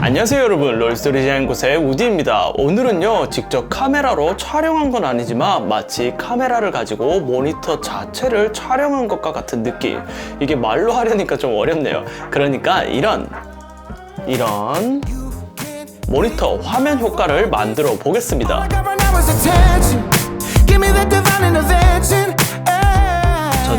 안녕하세요 여러분. 롤스토리 디자인곳의 우디입니다. 오늘은요 직접 카메라로 촬영한 건 아니지만 마치 카메라를 가지고 모니터 자체를 촬영한 것과 같은 느낌. 이게 말로 하려니까 좀 어렵네요. 그러니까 이런 이런 모니터 화면 효과를 만들어 보겠습니다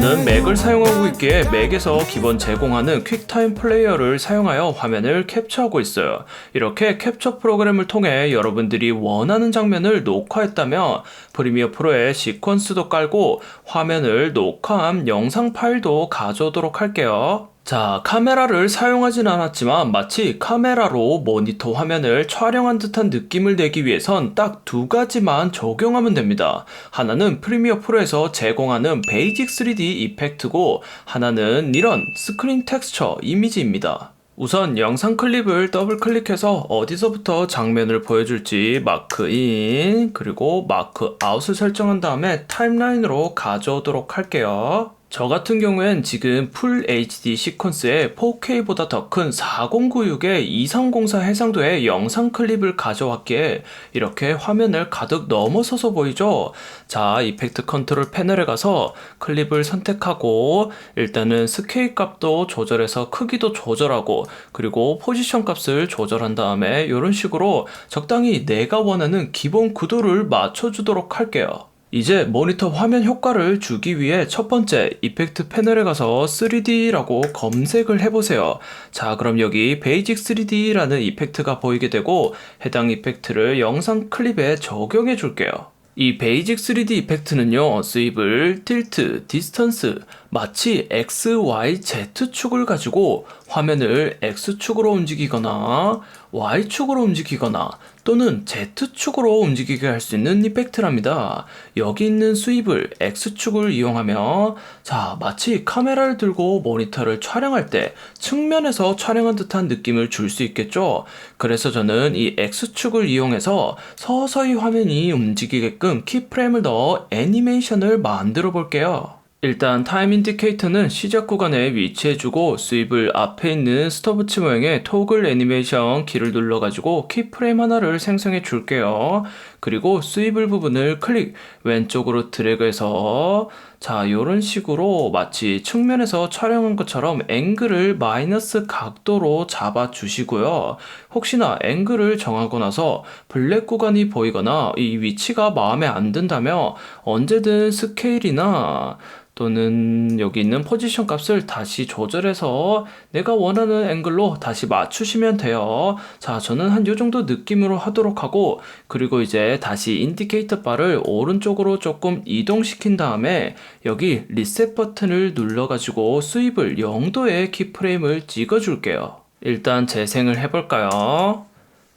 저는 맥을 사용하고 있기에 맥에서 기본 제공하는 퀵타임 플레이어를 사용하여 화면을 캡처하고 있어요. 이렇게 캡처 프로그램을 통해 여러분들이 원하는 장면을 녹화했다면 프리미어 프로에 시퀀스도 깔고 화면을 녹화한 영상 파일도 가져오도록 할게요. 자, 카메라를 사용하진 않았지만 마치 카메라로 모니터 화면을 촬영한 듯한 느낌을 내기 위해선 딱 두 가지만 적용하면 됩니다. 하나는 프리미어 프로에서 제공하는 베이직 3D 이펙트고 하나는 이런 스크린 텍스처 이미지입니다. 우선 영상 클립을 더블 클릭해서 어디서부터 장면을 보여줄지 마크 인 그리고 마크 아웃을 설정한 다음에 타임라인으로 가져오도록 할게요. 저 같은 경우엔 지금 풀 HD 시퀀스에 4K보다 더 큰 4096의 2304 해상도의 영상 클립을 가져왔기에 이렇게 화면을 가득 넘어서서 보이죠? 자, 이펙트 컨트롤 패널에 가서 클립을 선택하고 일단은 스케일 값도 조절해서 크기도 조절하고 그리고 포지션 값을 조절한 다음에 이런 식으로 적당히 내가 원하는 기본 구도를 맞춰주도록 할게요. 이제 모니터 화면 효과를 주기 위해 첫 번째 이펙트 패널에 가서 3D라고 검색을 해보세요. 자, 그럼 여기 베이직 3D라는 이펙트가 보이게 되고 해당 이펙트를 영상 클립에 적용해 줄게요. 이 베이직 3D 이펙트는요, 스윕을, 틸트, 디스턴스, 마치 X, Y, Z축을 가지고 화면을 X축으로 움직이거나 Y축으로 움직이거나 또는 Z축으로 움직이게 할 수 있는 이펙트랍니다. 여기 있는 스윕을 X축을 이용하며 자, 마치 카메라를 들고 모니터를 촬영할 때 측면에서 촬영한 듯한 느낌을 줄 수 있겠죠? 그래서 저는 이 X축을 이용해서 서서히 화면이 움직이게끔 키프레임을 넣어 애니메이션을 만들어 볼게요. 일단 타임 인디케이터는 시작 구간에 위치해주고 스윕을 앞에 있는 스톱워치 모양의 토글 애니메이션 키를 눌러가지고 키프레임 하나를 생성해 줄게요. 그리고 스윕을 부분을 클릭 왼쪽으로 드래그해서 자 이런 식으로 마치 측면에서 촬영한 것처럼 앵글을 마이너스 각도로 잡아 주시고요. 혹시나 앵글을 정하고 나서 블랙 구간이 보이거나 이 위치가 마음에 안 든다면 언제든 스케일이나 또는 여기 있는 포지션 값을 다시 조절해서 내가 원하는 앵글로 다시 맞추시면 돼요. 자, 저는 한 요 정도 느낌으로 하도록 하고, 그리고 이제 다시 인디케이터 바를 오른쪽으로 조금 이동시킨 다음에 여기 리셋 버튼을 눌러가지고 수입을 0도의 키프레임을 찍어줄게요. 일단 재생을 해볼까요?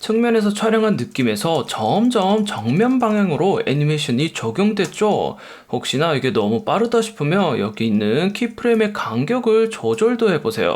측면에서 촬영한 느낌에서 점점 정면 방향으로 애니메이션이 적용됐죠. 혹시나 이게 너무 빠르다 싶으면 여기 있는 키프레임의 간격을 조절도 해보세요.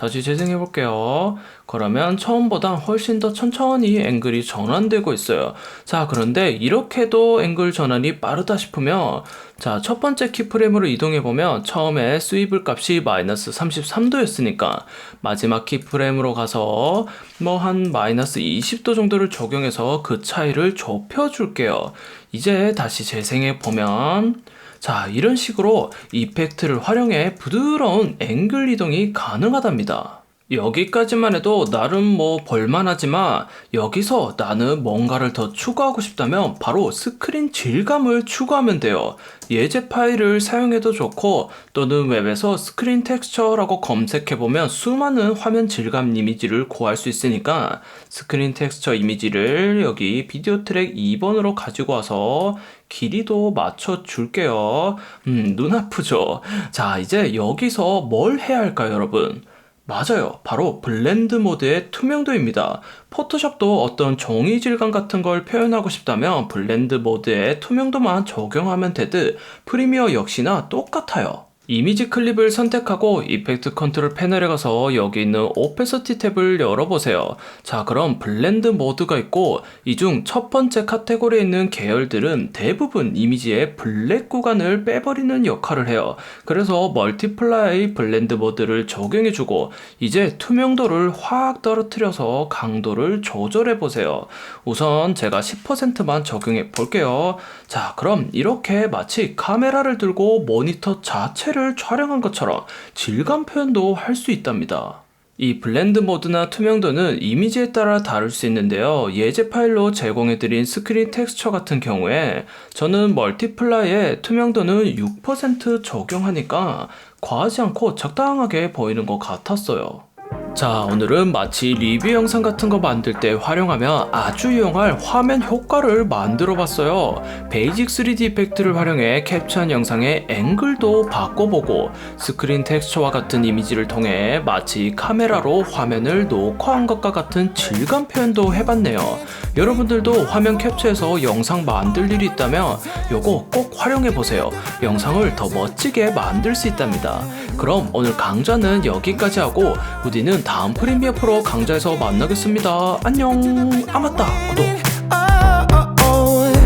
다시 재생해 볼게요. 그러면 처음보다 훨씬 더 천천히 앵글이 전환되고 있어요. 자, 그런데 이렇게도 앵글 전환이 빠르다 싶으면 자, 첫 번째 키프레임으로 이동해 보면 처음에 스위블 값이 마이너스 33도였으니까 마지막 키프레임으로 가서 뭐 한 마이너스 20도 정도를 적용해서 그 차이를 좁혀 줄게요. 이제 다시 재생해 보면 자, 이런 식으로 이펙트를 활용해 부드러운 앵글 이동이 가능하답니다. 여기까지만 해도 나름 뭐 볼만하지만 여기서 나는 뭔가를 더 추가하고 싶다면 바로 스크린 질감을 추가하면 돼요. 예제 파일을 사용해도 좋고 또는 웹에서 스크린 텍스처라고 검색해보면 수많은 화면 질감 이미지를 구할 수 있으니까 스크린 텍스처 이미지를 여기 비디오 트랙 2번으로 가지고 와서 길이도 맞춰 줄게요. 음, 눈 아프죠? 자, 이제 여기서 뭘 해야 할까요, 여러분? 맞아요. 바로 블렌드 모드의 투명도입니다. 포토샵도 어떤 종이 질감 같은 걸 표현하고 싶다면 블렌드 모드의 투명도만 적용하면 되듯 프리미어 역시나 똑같아요. 이미지 클립을 선택하고 이펙트 컨트롤 패널에 가서 여기 있는 오페서티 탭을 열어보세요. 자, 그럼 블렌드 모드가 있고 이 중 첫 번째 카테고리에 있는 계열들은 대부분 이미지의 블랙 구간을 빼버리는 역할을 해요. 그래서 멀티플라이 블렌드 모드를 적용해주고 이제 투명도를 확 떨어뜨려서 강도를 조절해보세요. 우선 제가 10%만 적용해 볼게요. 자, 그럼 이렇게 마치 카메라를 들고 모니터 자체를 촬영한 것처럼 질감 표현도 할 수 있답니다. 이 블렌드 모드나 투명도는 이미지에 따라 다를 수 있는데요. 예제 파일로 제공해드린 스크린 텍스처 같은 경우에 저는 멀티플라이에 투명도는 6% 적용하니까 과하지 않고 적당하게 보이는 것 같았어요. 자, 오늘은 마치 리뷰 영상 같은 거 만들 때 활용하면 아주 유용할 화면 효과를 만들어 봤어요. 베이직 3D 이펙트를 활용해 캡처한 영상의 앵글도 바꿔보고 스크린 텍스처와 같은 이미지를 통해 마치 카메라로 화면을 녹화한 것과 같은 질감 표현도 해봤네요. 여러분들도 화면 캡처해서 영상 만들 일이 있다면 요거 꼭 활용해 보세요. 영상을 더 멋지게 만들 수 있답니다. 그럼 오늘 강좌는 여기까지 하고 우리는 다음 프리미어 프로 강좌에서 만나겠습니다. 안녕. 아 맞다. 구독. Oh, oh, oh.